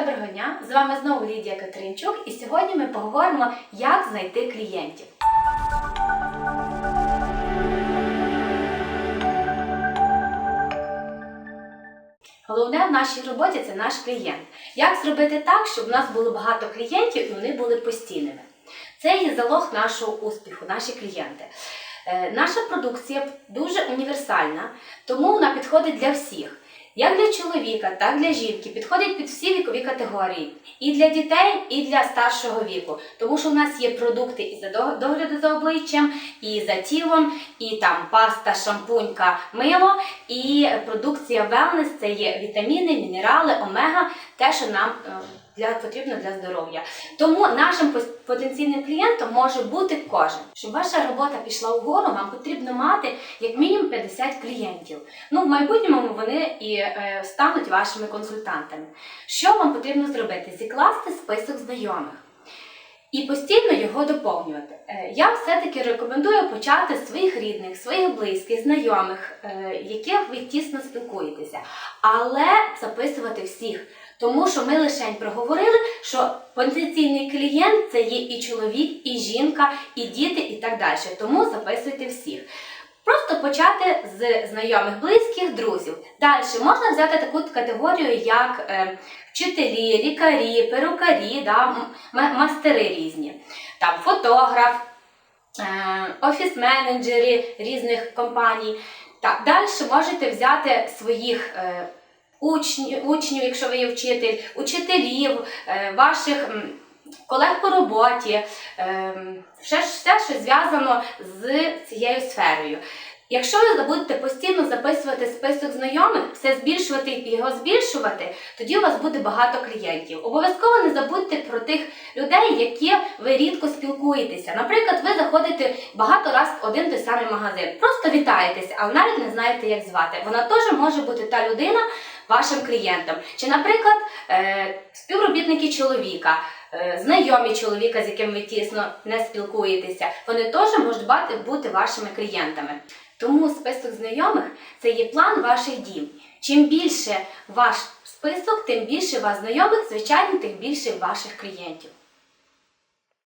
Доброго дня! З вами знову Лідія Катеринчук, і сьогодні ми поговоримо, як знайти клієнтів. Головне в нашій роботі це наш клієнт. Як зробити так, щоб у нас було багато клієнтів і вони були постійними? Це є залог нашого успіху, наші клієнти. Е, Наша продукція дуже універсальна, тому вона підходить для всіх. Як для чоловіка, так і для жінки, підходить під всі вікові категорії. І для дітей, і для старшого віку. Тому що в нас є продукти і за догляду за обличчям, і за тілом, і там паста, шампунька, мило, і продукція wellness – це є вітаміни, мінерали, омега, те, що нам е, для, потрібно для здоров'я. Тому нашим потенційним клієнтом може бути кожен. Щоб ваша робота пішла вгору, вам потрібно мати як мінімум 50 клієнтів. Ну, в майбутньому вони і е, стануть вашими консультантами. Що вам потрібно зробити? Зікласти список знайомих. І постійно його доповнювати. Е, Я все-таки рекомендую почати своїх рідних, своїх близьких, знайомих, е, яких ви тісно спілкуєтеся, але записувати всіх. Тому що ми лише проговорили, що потенційний клієнт це є і чоловік, і жінка, і діти, і так далі. Тому записуйте всіх. Просто почати з знайомих, близьких, друзів. Далі можна взяти таку категорію, як е, вчителі, лікарі, перукарі, да, мастери різні, там фотограф, е, офіс-менеджери різних компаній. Так, далі можете взяти своїх е, учнів, учнів, якщо ви є вчитель, учителів, е, ваших колег по роботі, е, все, все, що зв'язано з цією сферою. Якщо ви будете постійно записувати список знайомих, все збільшувати і його збільшувати, тоді у вас буде багато клієнтів. Обов'язково не забудьте про тих людей, які ви рідко спілкуєтеся. Наприклад, ви заходите багато разів в один той самий магазин, просто вітаєтеся, але навіть не знаєте, як звати. Вона теж може бути та людина вашим клієнтом. Чи, наприклад, е, співробітники чоловіка. е, Знайомі чоловіка, з яким ви тісно не спілкуєтеся, вони теж можуть бути вашими клієнтами. Тому список знайомих це є план ваших дій. Чим більше ваш список, тим більше вас знайомих, звичайно, тим більше ваших клієнтів.